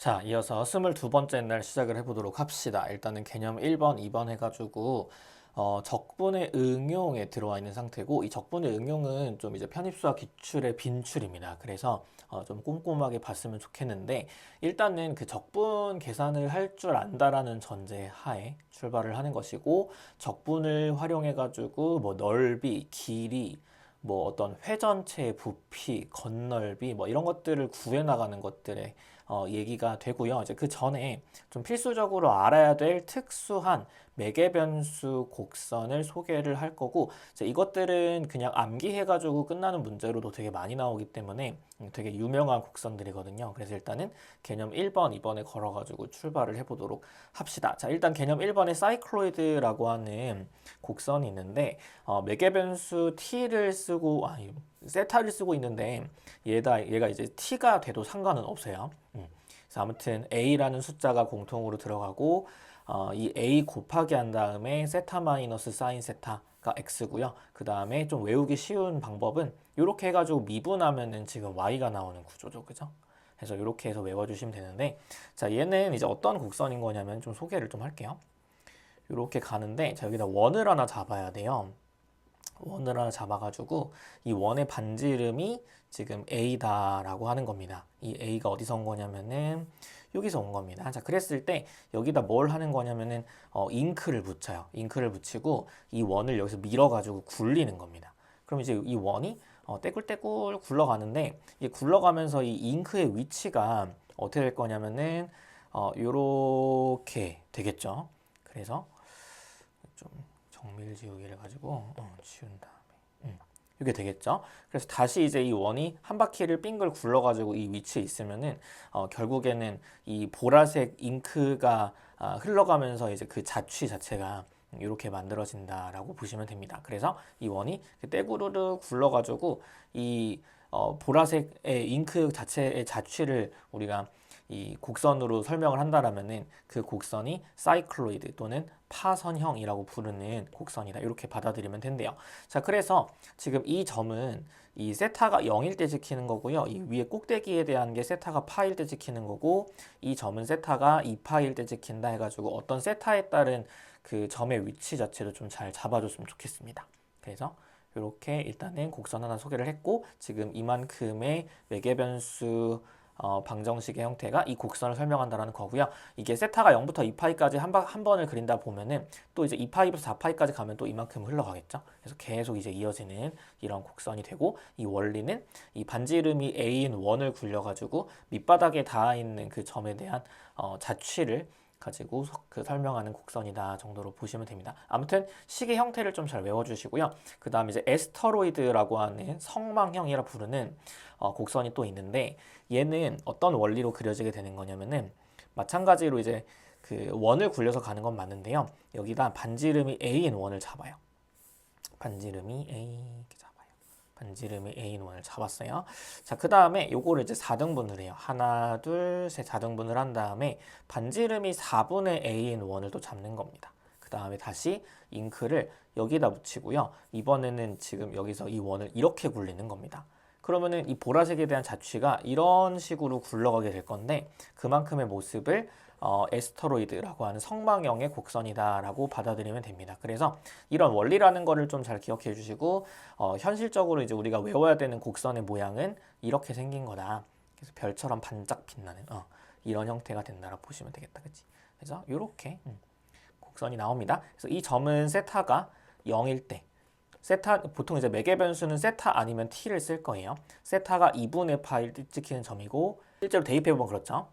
자, 이어서 22번째 날 시작을 해보도록 합시다. 일단은 개념 1번, 2번 해가지고, 어, 적분의 응용에 들어와 있는 상태고, 이 적분의 응용은 좀 이제 편입수와 기출의 빈출입니다. 그래서 어, 좀 꼼꼼하게 봤으면 좋겠는데, 일단은 그 적분 계산을 할 줄 안다라는 전제 하에 출발을 하는 것이고, 적분을 활용해 가지고, 뭐 넓이, 길이, 뭐 어떤 회전체의 부피, 건널비 뭐 이런 것들을 구해 나가는 것들의 어, 얘기가 되고요. 이제 그 전에 좀 필수적으로 알아야 될 특수한 매개 변수 곡선을 소개를 할 거고 이것들은 그냥 암기해가지고 끝나는 문제로도 되게 많이 나오기 때문에 되게 유명한 곡선들이거든요. 그래서 일단은 개념 1번, 2번에 걸어가지고 출발을 해보도록 합시다. 자, 일단 개념 1번에 사이클로이드라고 하는 곡선이 있는데 어, 매개 변수 t를 쓰고 아니 세타를 쓰고 있는데 얘다 얘가 이제 t가 돼도 상관은 없어요. 음. 그래서 아무튼 a라는 숫자가 공통으로 들어가고 어, 이 a 곱하기 한 다음에 세타 마이너스 사인 세타가 x고요. 그 다음에 좀 외우기 쉬운 방법은 이렇게 해가지고 미분하면은 지금 y가 나오는 구조죠, 그죠? 그래서 이렇게 해서 외워주시면 되는데 자 얘는 이제 어떤 곡선인 거냐면 좀 소개를 좀 할게요. 이렇게 가는데 자 여기다 원을 하나 잡아야 돼요. 원을 하나 잡아가지고 이 원의 반지 이름이 지금 A다라고 하는 겁니다. 이 A가 어디서 온 거냐면은 여기서 온 겁니다. 자, 그랬을 때 여기다 뭘 하는 거냐면은 어, 잉크를 붙여요. 잉크를 붙이고 이 원을 여기서 밀어가지고 굴리는 겁니다. 그럼 이제 이 원이 어, 떼굴떼굴 굴러가는데 이 굴러가면서 이 잉크의 위치가 어떻게 될 거냐면은 어, 요렇게 되겠죠. 그래서 좀 정밀 지우기를 가지고 어, 지운 다음에 음, 이게 되겠죠. 그래서 다시 이제 이 원이 한 바퀴를 빙글 굴러가지고 이 위치에 있으면은 어, 결국에는 이 보라색 잉크가 아, 흘러가면서 이제 그 자취 자체가 이렇게 만들어진다라고 보시면 됩니다. 그래서 이 원이 떼구르르 굴러가지고 이 어, 보라색의 잉크 자체의 자취를 우리가 이 곡선으로 설명을 한다라면은 그 곡선이 사이클로이드 또는 파선형이라고 부르는 곡선이다. 이렇게 받아들이면 된대요. 자, 그래서 지금 이 점은 이 세타가 0일 때 지키는 거고요. 이 위에 꼭대기에 대한 게 세타가 파일 때 지키는 거고 이 점은 세타가 2파일 때 지킨다 해가지고 어떤 세타에 따른 그 점의 위치 자체를 좀 잘 잡아줬으면 좋겠습니다. 그래서 이렇게 일단은 곡선 하나 소개를 했고 지금 이만큼의 매개 변수 어, 방정식의 형태가 이 곡선을 설명한다라는 거고요. 이게 세타가 0부터 2파이까지 한, 번- 한 번을 그린다 보면은 또 이제 2파이부터 4파이까지 가면 또 이만큼 흘러가겠죠. 그래서 계속 이제 이어지는 이런 곡선이 되고 이 원리는 이 반지 이름이 A인 원을 굴려가지고 밑바닥에 닿아 있는 그 점에 대한 어, 자취를 가지고 서- 그 설명하는 곡선이다 정도로 보시면 됩니다. 아무튼 식의 형태를 좀 잘 외워주시고요. 그 다음에 이제 에스터로이드라고 하는 성망형이라 부르는 어, 곡선이 또 있는데 얘는 어떤 원리로 그려지게 되는 거냐면은 마찬가지로 이제 그 원을 굴려서 가는 건 맞는데요. 여기다 반지름이 A인 원을 잡아요. 반지름이 A 이렇게 잡아요. 반지름이 A인 원을 잡았어요. 자, 그 다음에 요거를 이제 4등분을 해요. 하나, 둘, 셋 4등분을 한 다음에 반지름이 4분의 A인 원을 또 잡는 겁니다. 그 다음에 다시 잉크를 여기다 붙이고요. 이번에는 지금 여기서 이 원을 이렇게 굴리는 겁니다. 그러면은 이 보라색에 대한 자취가 이런 식으로 굴러가게 될 건데 그만큼의 모습을 어, 에스터로이드라고 하는 성방형의 곡선이다라고 받아들이면 됩니다. 그래서 이런 원리라는 거를 좀 잘 기억해 주시고 어, 현실적으로 이제 우리가 외워야 되는 곡선의 모양은 이렇게 생긴 거다. 그래서 별처럼 반짝 빛나는 어, 이런 형태가 된다라고 보시면 되겠다, 그렇지? 그래서 이렇게 음, 곡선이 나옵니다. 그래서 이 점은 세타가 0일 때 세타 보통 이제 매개 변수는 세타 아니면 t를 쓸 거예요. 세타가 2분의 파일 때 찍히는 점이고 실제로 대입해 보면 그렇죠.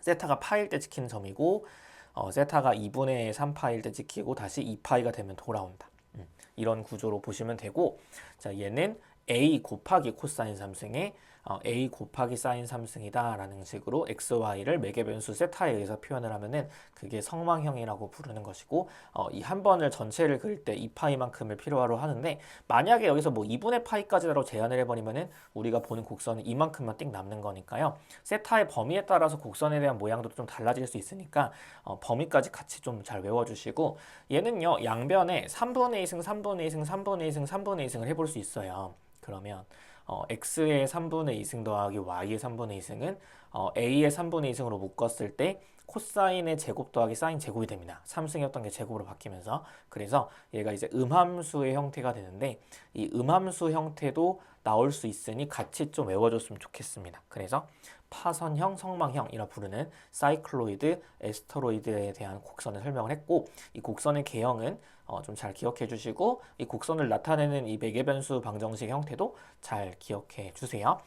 세타가 파일 때 찍히는 점이고 어, 세타가 2분의 3 파일 때 찍히고 다시 2파이가 되면 돌아온다. 음, 이런 구조로 보시면 되고 자 얘는 a 곱하기 코사인 3승에 어, a 곱하기 사인 3승이다 라는 식으로 x, y를 매개 변수 세타에 의해서 표현을 하면은 그게 성망형이라고 부르는 것이고 어, 이 한 번을 전체를 그릴 때 2파이만큼을 필요로 하는데 만약에 여기서 뭐 2분의 파이까지라고 제한을 해버리면은 우리가 보는 곡선은 이만큼만 띡 남는 거니까요. 세타의 범위에 따라서 곡선에 대한 모양도 좀 달라질 수 있으니까 어, 범위까지 같이 좀 잘 외워주시고 얘는요 양변에 3분의 2승, 3분의 2승, 3분의 2승, 3분의 2승을 해볼 수 있어요. 그러면 어, x의 3분의 2승 더하기 y의 3분의 2승은 어, a의 3분의 2승으로 묶었을 때 코사인의 제곱 더하기 사인 제곱이 됩니다. 3승이었던 게 제곱으로 바뀌면서 그래서 얘가 이제 음함수의 형태가 되는데 이 음함수 형태도 나올 수 있으니 같이 좀 외워줬으면 좋겠습니다. 그래서 파선형, 성망형이라 부르는 사이클로이드, 에스터로이드에 대한 곡선을 설명을 했고 이 곡선의 개형은 어, 좀 잘 기억해 주시고 이 곡선을 나타내는 이 매개변수 방정식 형태도 잘 기억해 주세요.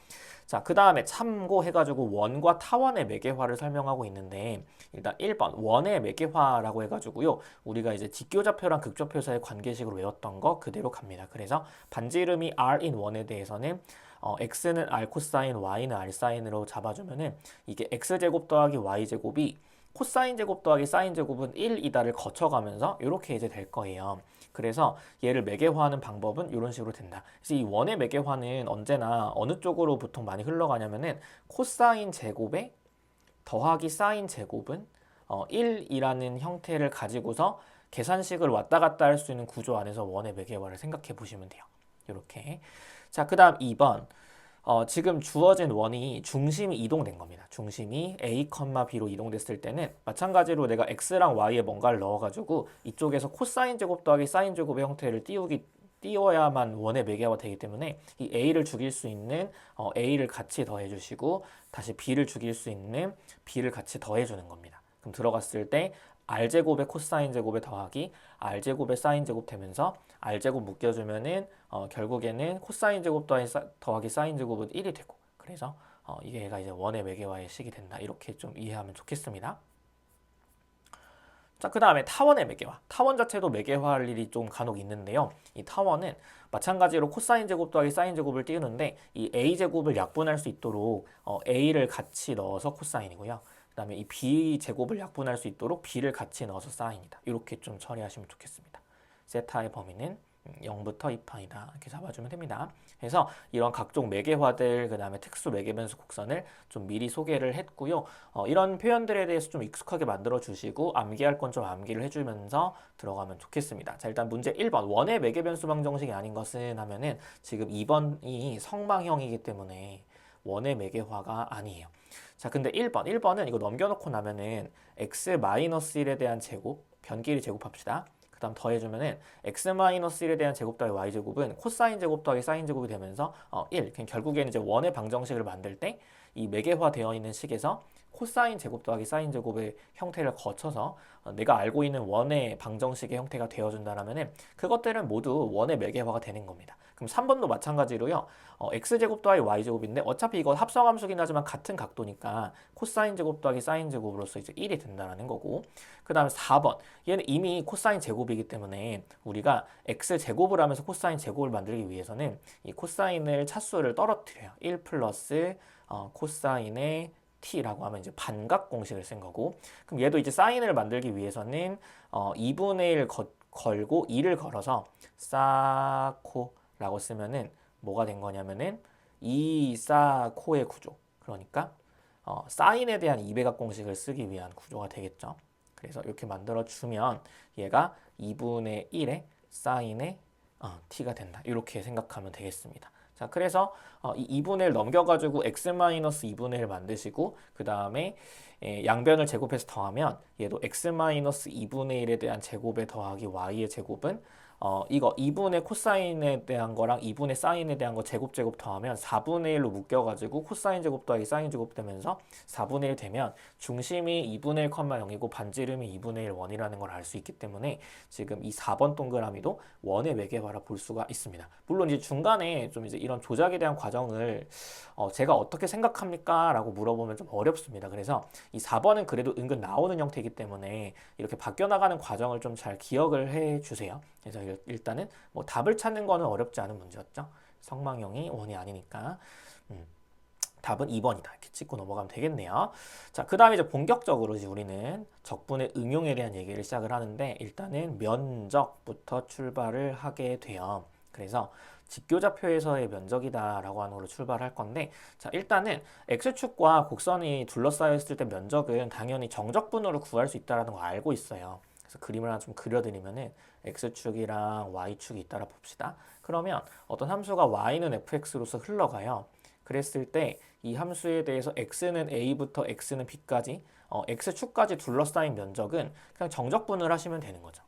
자, 그 다음에 참고해가지고 원과 타원의 매개화를 설명하고 있는데 일단 1번 원의 매개화라고 해가지고요. 우리가 이제 직교좌표랑 극좌표 사이의 관계식으로 외웠던 거 그대로 갑니다. 그래서 반지 이름이 R인 원에 대해서는 어, x는 r 코사인, y는 r 사인으로 잡아주면은 이게 x제곱 더하기 y제곱이 코사인 제곱 더하기 사인 제곱은 1이다를 거쳐가면서 이렇게 이제 될 거예요. 그래서 얘를 매개화하는 방법은 이런 식으로 된다. 그래서 이 원의 매개화는 언제나 어느 쪽으로 보통 많이 흘러가냐면은 코사인 제곱에 더하기 사인 제곱은 어, 1이라는 형태를 가지고서 계산식을 왔다 갔다 할 수 있는 구조 안에서 원의 매개화를 생각해 보시면 돼요. 이렇게. 자, 그 다음 2번. 어, 지금 주어진 원이 중심이 이동된 겁니다. 중심이 A, B로 이동됐을 때는 마찬가지로 내가 X랑 Y에 뭔가를 넣어가지고 이쪽에서 코사인 제곱 더하기 사인 제곱의 형태를 띄우기 띄워야만 원의 매개화가 되기 때문에 이 A를 죽일 수 있는 어, A를 같이 더해주시고 다시 B를 죽일 수 있는 B를 같이 더해주는 겁니다. 그럼 들어갔을 때 R제곱의 코사인 제곱에 더하기 R제곱의 사인 제곱 되면서 R제곱 묶여주면은 어, 결국에는 코사인 제곱 더하기, 사인 제곱은 1이 되고 그래서 어, 이게 얘가 이제 원의 매개와의 식이 된다 이렇게 좀 이해하면 좋겠습니다. 자, 그 다음에 타원의 매개화. 타원 자체도 매개화할 일이 좀 간혹 있는데요. 이 타원은 마찬가지로 코사인 제곱 더하기 사인 제곱을 띄우는데 이 a 제곱을 약분할 수 있도록 어, a를 같이 넣어서 코사인이고요. 그 다음에 이 b 제곱을 약분할 수 있도록 b를 같이 넣어서 사인이다. 이렇게 좀 처리하시면 좋겠습니다. 세타의 범위는 0부터 2파이다 이렇게 잡아주면 됩니다. 그래서 이런 각종 매개화들 그 다음에 특수 매개변수 곡선을 좀 미리 소개를 했고요. 어, 이런 표현들에 대해서 좀 익숙하게 만들어 주시고 암기할 건 좀 암기를 해주면서 들어가면 좋겠습니다. 자 일단 문제 1번 원의 매개변수 방정식이 아닌 것은 하면은 지금 2번이 성방형이기 때문에 원의 매개화가 아니에요. 자 근데 1번 1번은 이거 넘겨놓고 나면은 x-1에 대한 제곱 변기를 제곱합시다. 그 다음 더해주면은 x-1에 대한 제곱 더하기 y제곱은 코사인 제곱 더하기 사인 제곱이 되면서 어, 1. 결국에는 이제 원의 방정식을 만들 때 이 매개화 되어 있는 식에서 코사인 제곱 더하기 사인 제곱의 형태를 거쳐서 어, 내가 알고 있는 원의 방정식의 형태가 되어준다라면은 그것들은 모두 원의 매개화가 되는 겁니다. 그럼 3번도 마찬가지로요. 어, x제곱 더하기 y제곱인데 어차피 이거 합성함수긴 하지만 같은 각도니까 코사인 제곱 더하기 사인 제곱으로서 이제 1이 된다라는 거고 그 다음에 4번 얘는 이미 코사인 제곱이기 때문에 우리가 x제곱을 하면서 코사인 제곱을 만들기 위해서는 이 코사인을 차수를 떨어뜨려요. 1 플러스 어, 코사인의 t라고 하면 이제 반각 공식을 쓴 거고 그럼 얘도 이제 사인을 만들기 위해서는 어, 2분의 1 거, 걸고 2를 걸어서 사코 라고 쓰면은 뭐가 된 거냐면은 이 사 코의 구조. 그러니까 어, 사인에 대한 2배각 공식을 쓰기 위한 구조가 되겠죠. 그래서 이렇게 만들어 주면 얘가 2분의 1의 사인의 어, t가 된다. 이렇게 생각하면 되겠습니다. 자, 그래서 어, 이 2분의 1 넘겨가지고 x-2분의 1 만드시고 그 다음에 양변을 제곱해서 더하면 얘도 x-2분의 1에 대한 제곱에 더하기 y의 제곱은 어, 이거 2분의 코사인에 대한 거랑 2분의 사인에 대한 거 제곱 제곱 더하면 4분의 1로 묶여가지고 코사인 제곱 더하기 사인 제곱 되면서 4분의 1 되면 중심이 2분의 1, 0이고 반지름이 2분의 1 원이라는 걸 알 수 있기 때문에 지금 이 4번 동그라미도 원의 매개화라 볼 수가 있습니다. 물론 이제 중간에 좀 이제 이런 조작에 대한 과정을 어, 제가 어떻게 생각합니까? 라고 물어보면 좀 어렵습니다. 그래서 이 4번은 그래도 은근 나오는 형태이기 때문에 이렇게 바뀌어나가는 과정을 좀 잘 기억을 해 주세요. 그래서 일단은 뭐 답을 찾는 거는 어렵지 않은 문제였죠. 성망형이 원이 아니니까. 음. 답은 2번이다. 이렇게 찍고 넘어가면 되겠네요. 자, 그 다음에 이제 본격적으로 이제 우리는 적분의 응용에 대한 얘기를 시작을 하는데, 일단은 면적부터 출발을 하게 돼요. 그래서 직교좌표에서의 면적이다라고 하는 걸로 출발할 건데, 자, 일단은 x축과 곡선이 둘러싸여 있을 때 면적은 당연히 정적분으로 구할 수 있다는 걸 알고 있어요. 그래서 그림을 하나 좀 그려드리면은 x축이랑 y축이 있다라 봅시다. 그러면 어떤 함수가 y는 fx로서 흘러가요. 그 그랬을 때 이 함수에 대해서 x는 a부터 x는 b까지 어, x축까지 둘러싸인 면적은 그냥 정적분을 하시면 되는 거죠.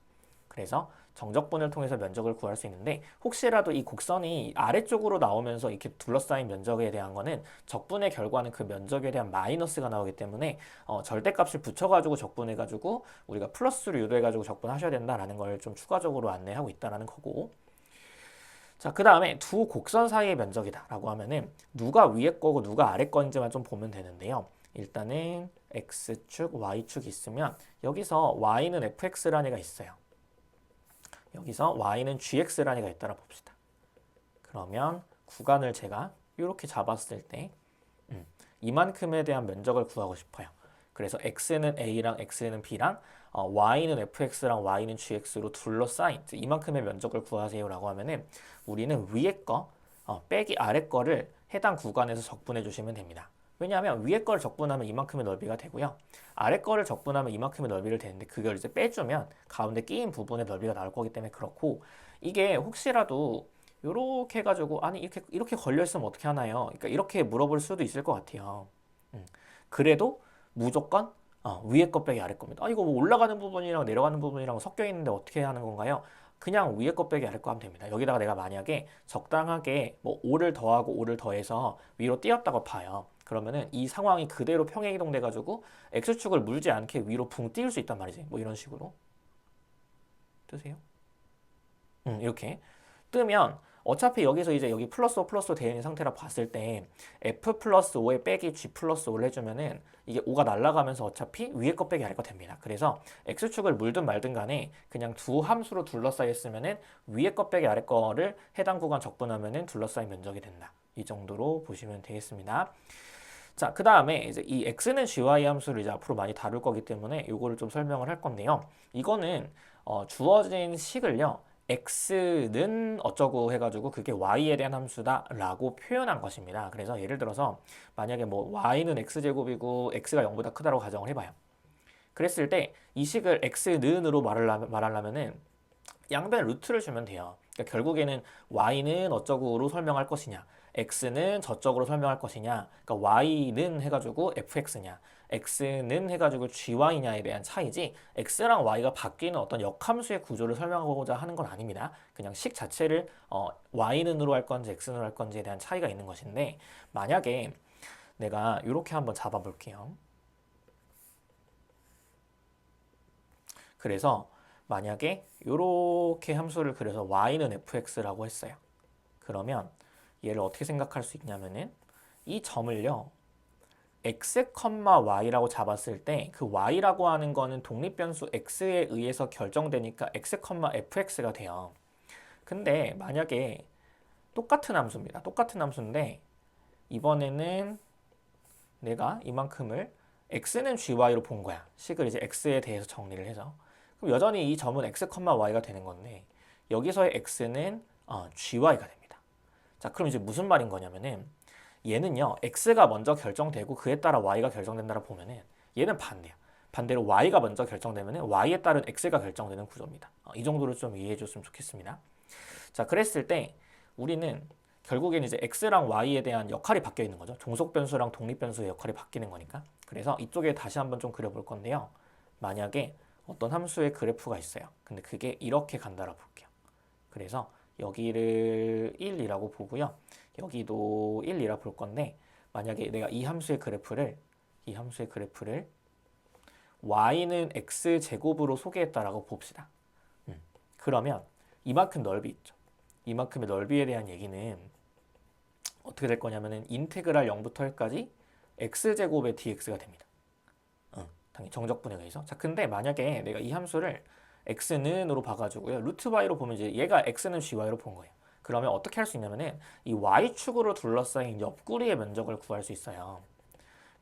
그래서 정적분을 통해서 면적을 구할 수 있는데 혹시라도 이 곡선이 아래쪽으로 나오면서 이렇게 둘러싸인 면적에 대한 거는 적분의 결과는 그 면적에 대한 마이너스가 나오기 때문에 어, 절대값을 붙여가지고 적분해가지고 우리가 플러스로 유도해가지고 적분하셔야 된다라는 걸 좀 추가적으로 안내하고 있다라는 거고 자, 그 다음에 두 곡선 사이의 면적이다 라고 하면은 누가 위에 거고 누가 아래 건지만 좀 보면 되는데요. 일단은 x축, y축이 있으면 여기서 y는 fx라는 애가 있어요. 여기서 y는 gx라는 애가 있다라 봅시다. 그러면 구간을 제가 이렇게 잡았을 때 음, 이만큼에 대한 면적을 구하고 싶어요. 그래서 x는 a랑 x는 b랑 어, y는 fx랑 y는 gx로 둘러싸인 이만큼의 면적을 구하세요라고 하면은 우리는 위에 거 어, 빼기 아래 거를 해당 구간에서 적분해 주시면 됩니다. 왜냐하면 위에 거를 적분하면 이만큼의 넓이가 되고요. 아래 거를 적분하면 이만큼의 넓이를 되는데 그걸 이제 빼주면 가운데 끼인 부분의 넓이가 나올 거기 때문에 그렇고 이게 혹시라도 이렇게 해가지고 아니 이렇게 이렇게 걸려 있으면 어떻게 하나요? 그러니까 이렇게 물어볼 수도 있을 것 같아요. 음. 그래도 무조건 어, 위에 거 빼기 아래 겁니다. 아 이거 뭐 올라가는 부분이랑 내려가는 부분이랑 섞여 있는데 어떻게 하는 건가요? 그냥 위에 거 빼기 아래 거 하면 됩니다. 여기다가 내가 만약에 적당하게 뭐 5를 더하고 5를 더해서 위로 띄었다고 봐요. 그러면은 이 상황이 그대로 평행 이동돼 가지고 x축을 물지 않게 위로 붕 띄울 수 있단 말이지. 뭐 이런 식으로. 뜨세요? 음, 이렇게 뜨면 어차피 여기서 이제 여기 플러스 5 플러스 5 되어 있는 상태라 봤을 때 f 플러스 5에 빼기 g 플러스 5를 해주면은 이게 5가 날아가면서 어차피 위에 거 빼기 아래 거 됩니다. 그래서 x축을 물든 말든 간에 그냥 두 함수로 둘러싸여 있으면은 위에 거 빼기 아래 거를 해당 구간 적분하면은 둘러싸인 면적이 된다. 이 정도로 보시면 되겠습니다. 자, 그 다음에 이제 이 x는 gy 함수를 이제 앞으로 많이 다룰 거기 때문에 이거를 좀 설명을 할 건데요. 이거는 어, 주어진 식을요. x는 어쩌고 해가지고 그게 y에 대한 함수다라고 표현한 것입니다. 그래서 예를 들어서 만약에 뭐 y는 x제곱이고 x가 0보다 크다라고 가정을 해봐요. 그랬을 때 이 식을 x는으로 말하려면, 말하려면은 양변 루트를 주면 돼요. 그러니까 결국에는 y는 어쩌고로 설명할 것이냐, x는 저쪽으로 설명할 것이냐, 그러니까 y는 해가지고 fx냐, x는 해가지고 gy냐에 대한 차이지 x랑 y가 바뀌는 어떤 역함수의 구조를 설명하고자 하는 건 아닙니다. 그냥 식 자체를 어, y는으로 할 건지 x는으로 할 건지에 대한 차이가 있는 것인데 만약에 내가 이렇게 한번 잡아볼게요. 그래서 만약에 이렇게 함수를 그려서 y는 fx라고 했어요. 그러면 얘를 어떻게 생각할 수 있냐면은 이 점을요. x, y라고 잡았을 때 그 y라고 하는 거는 독립변수 x에 의해서 결정되니까 x, fx가 돼요. 근데 만약에 똑같은 함수입니다. 똑같은 함수인데 이번에는 내가 이만큼을 x는 gy로 본 거야. 식을 이제 x에 대해서 정리를 해서. 그럼 여전히 이 점은 x, y가 되는 건데 여기서의 x는 어, gy가 됩니다. 자, 그럼 이제 무슨 말인 거냐면은 얘는요 x가 먼저 결정되고 그에 따라 y가 결정된다라 보면은 얘는 반대야. 반대로 y가 먼저 결정되면은 y에 따른 x가 결정되는 구조입니다. 어, 이 정도로 좀 이해해 줬으면 좋겠습니다. 자, 그랬을 때 우리는 결국엔 이제 x랑 y에 대한 역할이 바뀌어 있는 거죠. 종속 변수랑 독립 변수의 역할이 바뀌는 거니까. 그래서 이쪽에 다시 한번 좀 그려볼 건데요. 만약에 어떤 함수의 그래프가 있어요. 근데 그게 이렇게 간다라 볼게요. 그래서 여기를 1이라고 보고요. 여기도 1이라 볼 건데 만약에 내가 이 함수의 그래프를 이 함수의 그래프를 y는 x 제곱으로 소개했다라고 봅시다. 음, 그러면 이만큼 넓이 있죠. 이만큼의 넓이에 대한 얘기는 어떻게 될 거냐면은 인테그랄 0부터 1까지 x 제곱의 dx가 됩니다. 어, 당연히 정적분에 의해서. 자, 근데 만약에 내가 이 함수를 x는으로 봐가지고요. 루트 y로 보면 이제 얘가 x는 gy로 본 거예요. 그러면 어떻게 할 수 있냐면은 이 y축으로 둘러싸인 옆구리의 면적을 구할 수 있어요.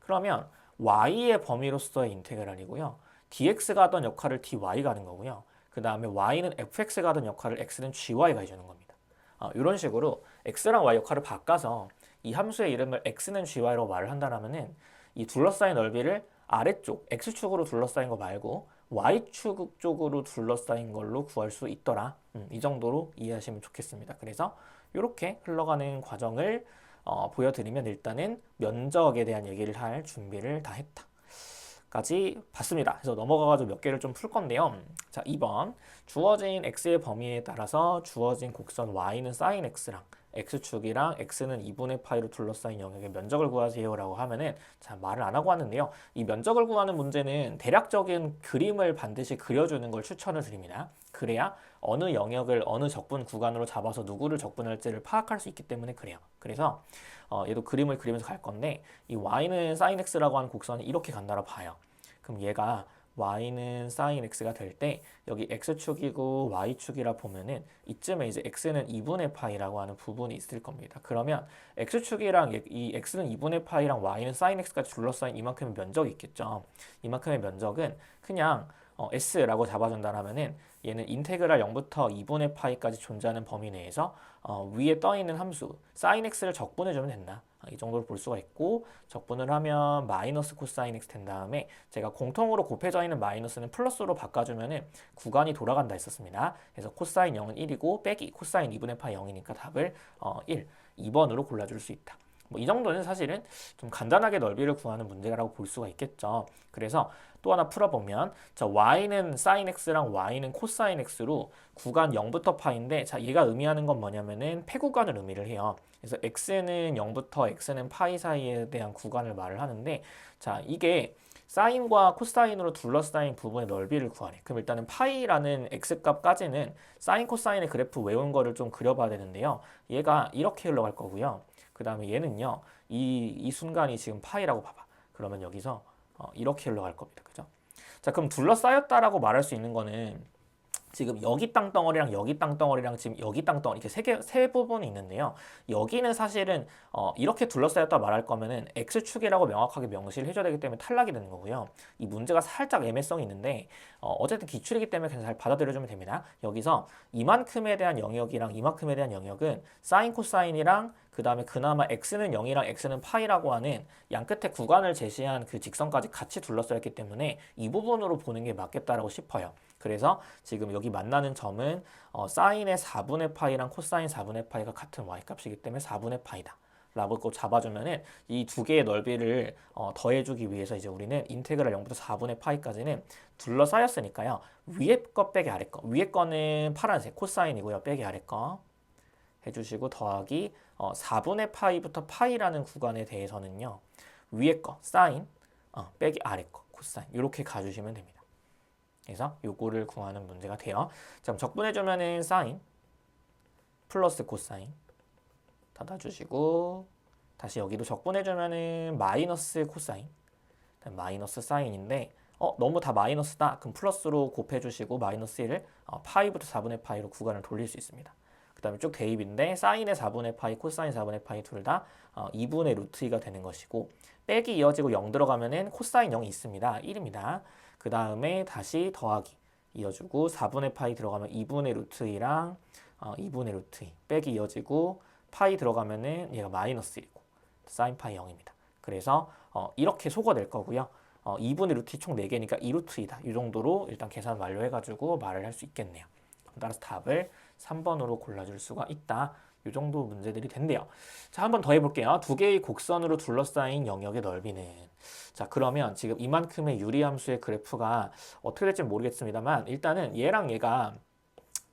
그러면 y의 범위로서의 인테그랄이고요. dx가 하던 역할을 dy가 하는 거고요. 그 다음에 y는 fx가 하던 역할을 x는 gy가 해주는 겁니다. 어, 이런 식으로 x랑 y 역할을 바꿔서 이 함수의 이름을 x는 gy로 말을 한다면 은 이 둘러싸인 넓이를 아래쪽 x축으로 둘러싸인 거 말고 y축 쪽으로 둘러싸인 걸로 구할 수 있더라. 음, 이 정도로 이해하시면 좋겠습니다. 그래서 이렇게 흘러가는 과정을 어, 보여드리면 일단은 면적에 대한 얘기를 할 준비를 다 했다. 까지 봤습니다. 그래서 넘어가가지고 몇 개를 좀 풀 건데요. 자, 2번. 주어진 x의 범위에 따라서 주어진 곡선 y는 sin x랑 x축이랑 x는 2분의 파이로 둘러싸인 영역의 면적을 구하세요라고 하면은 자, 말을 안 하고 왔는데요. 이 면적을 구하는 문제는 대략적인 그림을 반드시 그려주는 걸 추천을 드립니다. 그래야 어느 영역을 어느 적분 구간으로 잡아서 누구를 적분할지를 파악할 수 있기 때문에 그래요. 그래서 어, 얘도 그림을 그리면서 갈 건데 이 y는 sin x라고 하는 곡선이 이렇게 간다고 봐요. 그럼 얘가 y는 sin x가 될 때 여기 x축이고 y축이라 보면은 이쯤에 이제 x는 2분의 파이라고 하는 부분이 있을 겁니다. 그러면 x축이랑 이- 이 x는 2분의 파이랑 y는 sin x까지 둘러싸인 이만큼의 면적이 있겠죠. 이만큼의 면적은 그냥 어, s라고 잡아준다라면은 얘는 인테그랄 0부터 2분의 파이까지 존재하는 범위 내에서 어, 위에 떠 있는 함수 sin x를 적분해주면 된다. 어, 이 정도로 볼 수가 있고 적분을 하면 마이너스 코사인 x 된 다음에 제가 공통으로 곱해져 있는 마이너스는 플러스로 바꿔주면은 구간이 돌아간다 했었습니다. 그래서 코사인 0은 1이고 빼기 코사인 2분의 파이 0이니까 답을 어, 1, 2번으로 골라줄 수 있다. 뭐 이 정도는 사실은 좀 간단하게 넓이를 구하는 문제라고 볼 수가 있겠죠. 그래서 또 하나 풀어보면 자 y는 sin x랑 y는 코사인 x로 구간 0부터 파인데 자 얘가 의미하는 건 뭐냐면은 폐구간을 의미를 해요. 그래서 x는 0부터 x는 파이 사이에 대한 구간을 말을 하는데 자 이게 사인과 코사인으로 둘러싸인 부분의 넓이를 구하래. 그럼 일단은 파이라는 x값까지는 사인 코사인의 그래프 외운 거를 좀 그려봐야 되는데요. 얘가 이렇게 흘러갈 거고요. 그 다음에 얘는요. 이, 이 순간이 지금 파이라고 봐봐. 그러면 여기서 어, 이렇게 흘러갈 겁니다. 그죠? 자, 그럼 둘러싸였다라고 말할 수 있는 거는 지금 여기 땅덩어리랑 여기 땅덩어리랑 지금 여기 땅덩어리 이렇게 세 개, 세 부분이 있는데요. 여기는 사실은 어, 이렇게 둘러싸였다 말할 거면은 x축이라고 명확하게 명시를 해줘야 되기 때문에 탈락이 되는 거고요. 이 문제가 살짝 애매성이 있는데 어, 어쨌든 기출이기 때문에 그냥 잘 받아들여주면 됩니다. 여기서 이만큼에 대한 영역이랑 이만큼에 대한 영역은 사인 코사인이랑 그 다음에 그나마 x는 0이랑 x는 파이라고 하는 양 끝에 구간을 제시한 그 직선까지 같이 둘러싸였기 때문에 이 부분으로 보는 게 맞겠다라고 싶어요. 그래서 지금 여기 만나는 점은 어, 사인의 4분의 파이랑 코사인 4분의 파이가 같은 y값이기 때문에 4분의 파이다. 라고 꼭 잡아주면은 이 두 개의 넓이를 어, 더해주기 위해서 이제 우리는 인테그랄 0부터 4분의 파이까지는 둘러싸였으니까요. 위에 거 빼기 아래 거. 위에 거는 파란색 코사인이고요. 빼기 아래 거 해주시고 더하기 어, 4분의 파이부터 파이라는 구간에 대해서는요. 위에 거 사인 어, 빼기 아래 거 코사인 이렇게 가주시면 됩니다. 그래서 요거를 구하는 문제가 돼요. 자, 적분해주면은 사인 플러스 코사인 닫아주시고 다시 여기도 적분해주면은 마이너스 코사인 마이너스 사인인데 어 너무 다 마이너스다 그럼 플러스로 곱해주시고 마이너스 1을 어, 파이부터 4분의 파이로 구간을 돌릴 수 있습니다. 그 다음에 쭉 대입인데 사인의 4분의 파이 코사인 4분의 파이 둘다 어, 2분의 루트 2가 되는 것이고 빼기 이어지고 0 들어가면은 코사인 0이 있습니다. 1입니다. 그 다음에 다시 더하기 이어주고 4분의 파이 들어가면 2분의 루트 2랑 어, 2분의 루트 2 빼기 이어지고 파이 들어가면은 얘가 마이너스 1이고 사인 파이 0입니다. 그래서 어, 이렇게 속어낼 거고요. 어, 2분의 루트 2총 4개니까 2루트 2다. 이 정도로 일단 계산 완료해가지고 말을 할 수 있겠네요. 따라서 답을 3번으로 골라줄 수가 있다. 이 정도 문제들이 된대요. 자, 한 번 더 해볼게요. 두 개의 곡선으로 둘러싸인 영역의 넓이는 자, 그러면 지금 이만큼의 유리함수의 그래프가 어떻게 될지 모르겠습니다만 일단은 얘랑 얘가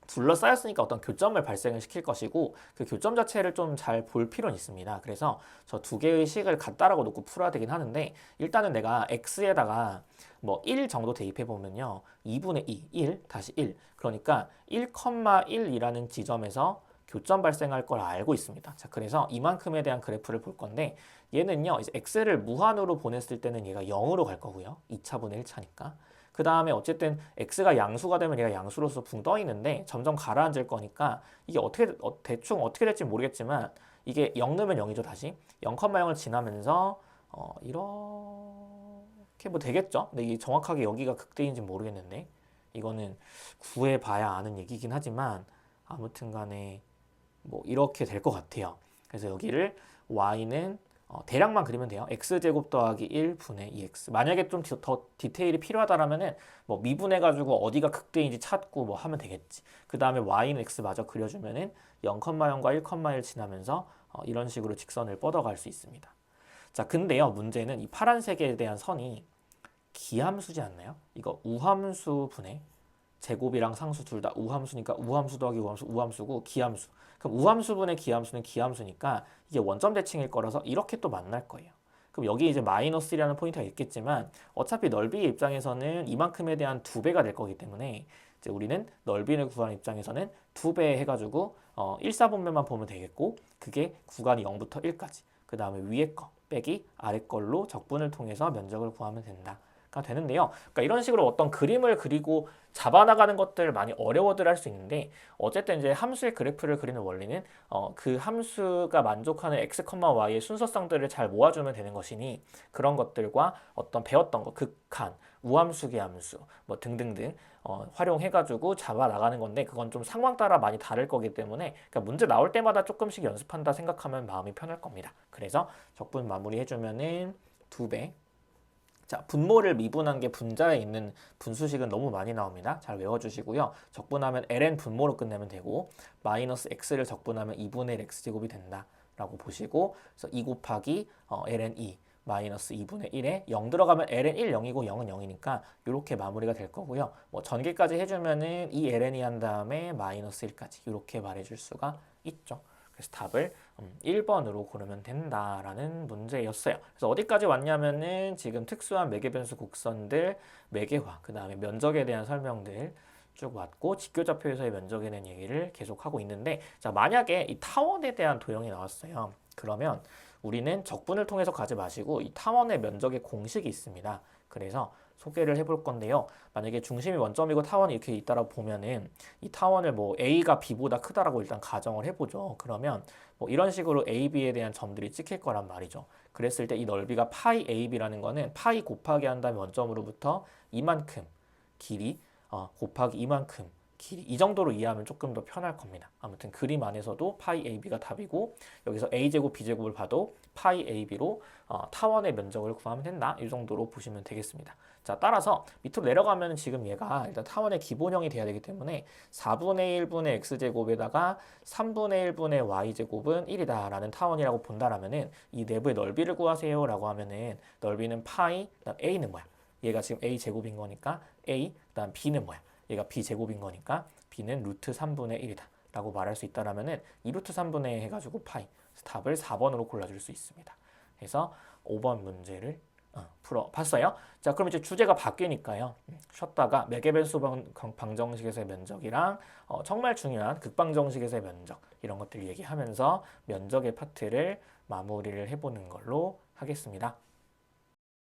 둘러싸였으니까 어떤 교점을 발생을 시킬 것이고 그 교점 자체를 좀 잘 볼 필요는 있습니다. 그래서 저 두 개의 식을 같다라고 놓고 풀어야 되긴 하는데 일단은 내가 x에다가 뭐 1 정도 대입해 보면요. 2분의 2, 1, 다시 1. 그러니까 1,1이라는 지점에서 교점 발생할 걸 알고 있습니다. 자, 그래서 이만큼에 대한 그래프를 볼 건데 얘는요. 이제 x를 무한으로 보냈을 때는 얘가 0으로 갈 거고요. 2차분의 1차니까. 그 다음에 어쨌든 x가 양수가 되면 얘가 양수로서 붕 떠 있는데 점점 가라앉을 거니까 이게 어떻게 어, 대충 어떻게 될지 모르겠지만 이게 0 넣으면 0이죠 다시 0,0을 지나면서 어, 이렇게 뭐 되겠죠? 근데 이게 정확하게 여기가 극대인지 모르겠는데 이거는 구해봐야 아는 얘기긴 하지만 아무튼간에 뭐 이렇게 될 것 같아요. 그래서 여기를 y는 어, 대략만 그리면 돼요. x제곱 더하기 1분의 2x. 만약에 좀 더 디테일이 필요하다라면은 뭐 미분해가지고 어디가 극대인지 찾고 뭐 하면 되겠지. 그 다음에 y는 x 마저 그려주면은 0,0과 1,1 지나면서 어, 이런 식으로 직선을 뻗어갈 수 있습니다. 자, 근데요, 문제는 이 파란색에 대한 선이 기함수지 않나요? 이거 우함수 분의 제곱이랑 상수 둘 다 우함수니까 우함수 더하기 우함수 우함수고 기함수. 그럼 우함수 분의 기함수는 기함수니까 이게 원점 대칭일 거라서 이렇게 또 만날 거예요. 그럼 여기 이제 마이너스 1이라는 포인트가 있겠지만 어차피 넓이의 입장에서는 이만큼에 대한 두 배가 될 거기 때문에 이제 우리는 넓이를 구하는 입장에서는 두 배 해가지고 어, 1, 4분면만 보면 되겠고 그게 구간이 0부터 1까지 그 다음에 위에 거 빼기 아래 걸로 적분을 통해서 면적을 구하면 된다. 가 되는데요. 그러니까 이런 식으로 어떤 그림을 그리고 잡아나가는 것들 많이 어려워들 할 수 있는데 어쨌든 이제 함수의 그래프를 그리는 원리는 어, 그 함수가 만족하는 x, y의 순서상들을 잘 모아주면 되는 것이니 그런 것들과 어떤 배웠던 거 극한, 우함수, 기함수 뭐 등등등 어, 활용해가지고 잡아나가는 건데 그건 좀 상황 따라 많이 다를 거기 때문에 그러니까 문제 나올 때마다 조금씩 연습한다 생각하면 마음이 편할 겁니다. 그래서 적분 마무리해주면은 두 배. 자, 분모를 미분한 게 분자에 있는 분수식은 너무 많이 나옵니다. 잘 외워주시고요. 적분하면 ln 분모로 끝내면 되고 마이너스 x를 적분하면 2분의 1 x제곱이 된다 라고 보시고 그래서 2 곱하기 어, ln 2 마이너스 2분의 1에 0 들어가면 ln 1 0이고 0은 0이니까 이렇게 마무리가 될 거고요. 뭐 전개까지 해주면은 이 ln이 한 다음에 마이너스 1까지 이렇게 말해줄 수가 있죠. 그래서 답을 1번으로 고르면 된다라는 문제였어요. 그래서 어디까지 왔냐면은 지금 특수한 매개변수 곡선들 매개화, 그 다음에 면적에 대한 설명들 쭉 왔고 직교좌표에서의 면적에 대한 얘기를 계속 하고 있는데 자 만약에 이 타원에 대한 도형이 나왔어요. 그러면 우리는 적분을 통해서 가지 마시고 이 타원의 면적의 공식이 있습니다. 그래서 소개를 해볼 건데요. 만약에 중심이 원점이고 타원이 이렇게 있다라고 보면은 이 타원을 뭐 A가 B보다 크다라고 일단 가정을 해보죠. 그러면 뭐 이런 식으로 A, B에 대한 점들이 찍힐 거란 말이죠. 그랬을 때 이 넓이가 파이 AB라는 거는 파이 곱하기 한 다음에 원점으로부터 이만큼 길이 어, 곱하기 이만큼 길이 이 정도로 이해하면 조금 더 편할 겁니다. 아무튼 그림 안에서도 파이 AB가 답이고 여기서 A제곱 B제곱을 봐도 파이 AB로 어, 타원의 면적을 구하면 된다. 이 정도로 보시면 되겠습니다. 자, 따라서 밑으로 내려가면 지금 얘가 일단 타원의 기본형이 돼야 되기 때문에 4분의 1분의 x제곱에다가 3분의 1분의 y제곱은 1이다 라는 타원이라고 본다라면은 이 내부의 넓이를 구하세요 라고 하면은 넓이는 파이, 그다음 a는 뭐야? 얘가 지금 a 제곱인 거니까 a, 그다음 b는 뭐야? 얘가 b 제곱인 거니까 b는 루트 3분의 1이다 라고 말할 수 있다라면은 2루트 3분의 1 해가지고 파이 답을 4번으로 골라줄 수 있습니다. 그래서 5번 문제를 어, 풀어 봤어요. 자, 그럼 이제 주제가 바뀌니까요. 음, 쉬었다가 매개변 수 방, 방정식에서의 면적이랑 어, 정말 중요한 극방정식에서의 면적 이런 것들 얘기하면서 면적의 파트를 마무리를 해보는 걸로 하겠습니다.